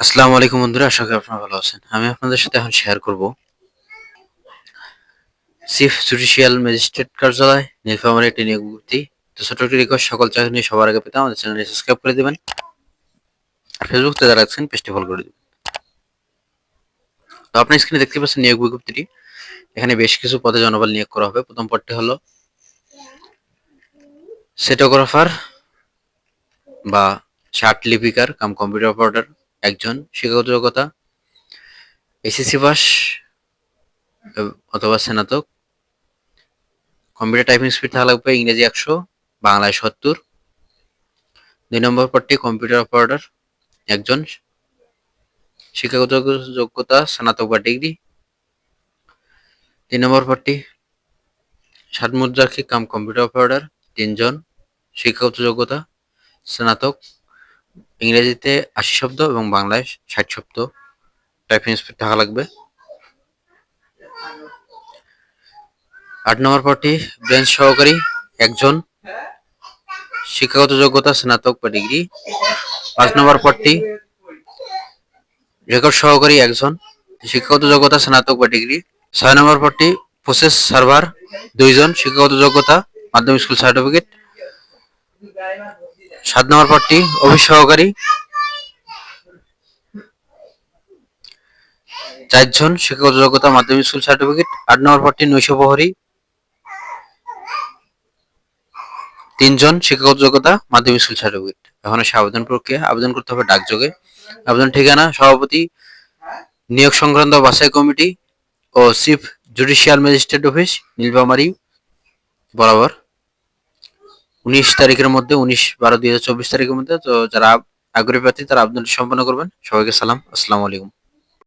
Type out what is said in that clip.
আসসালামু আলাইকুম বন্ধুরা, আশা করি আপনারা ভালো আছেন। আমি আপনাদের সাথে এখন শেয়ার করব চিফ জুডিশিয়াল ম্যাজিস্ট্রেট কার্যালয় নীলফামারী একটি নিয়োগ তো ছোট একটি রিকোয়েস্ট সকল চাকরি নিয়ে সবার আগে পেতে আমাদের চ্যানেলটি সাবস্ক্রাইব করে দেবেন। ফেসবুক থেকে যারা আছেন পেজটি ফলো করে দেবেন। তো আপনি স্ক্রিনে দেখতে পাচ্ছেন নিয়োগ বিজ্ঞপ্তিটি। এখানে বেশ কিছু পদে জনবল নিয়োগ করা হবে। প্রথম পদটি হলো সেটোগ্রাফার বা শার্ট লিপিকার কাম কম্পিউটার অপারেটর একজন শিক্ষাগত যোগ্যতা এসএসসি পাস অথবা স্নাতক। কম্পিউটার টাইপিং স্পিড থাকা লাগবে ইংরেজি একশো, বাংলায় সত্তর। দুই নম্বর পদটি কম্পিউটার অপারেটর, একজন শিক্ষাগত যোগ্যতা স্নাতক বা ডিগ্রি। তিন নম্বর পদটি ষাট মুদ্রাক্ষী কাম কম্পিউটার অপারেটর, তিনজন শিক্ষাগত যোগ্যতা স্নাতক। ইংরেজিতে আশি শব্দ এবং বাংলায় ষাট শব্দ। টাইপিং স্পিড থাকা লাগবে। আট নম্বর পদটি ব্রেঞ্চ সহকারী একজন শিক্ষাগত যোগ্যতা, স্নাতক বা ডিগ্রি। পাঁচ নম্বর পদটি, রেকর্ড সহকারী একজন শিক্ষাগত যোগ্যতা, স্নাতক বা ডিগ্রি। ছয় নম্বর পদটি, প্রসেস সার্ভার দুইজন শিক্ষাগত যোগ্যতা, মাধ্যমিক স্কুল সার্টিফিকেট। সাত নম্বর পদটি অফিস সহকারী। চারজন শিক্ষাগত যোগ্যতা মাধ্যমিক স্কুল সার্টিফিকেট, আট নম্বর পদটি নৈশ প্রহরী। তিনজন শিক্ষাগত যোগ্যতা, মাধ্যমিক স্কুল সার্টিফিকেট। এখন আবেদন প্রক্রিয়া, আবেদন করতে হবে ডাকযোগে। আবেদন ঠিকানা, সভাপতি, নিয়োগ সংক্রান্ত বাছাই কমিটি ও chief judicial magistrate office, Nilphamari, বরাবর। উনিশ তারিখের মধ্যে, উনিশ বারো দুই তারিখের মধ্যে, তো যারা আগ্রহী প্রার্থী, তারা আবেদনটি সম্পন্ন করবেন। সবাইকে সালাম। আসসালামু আলাইকুম।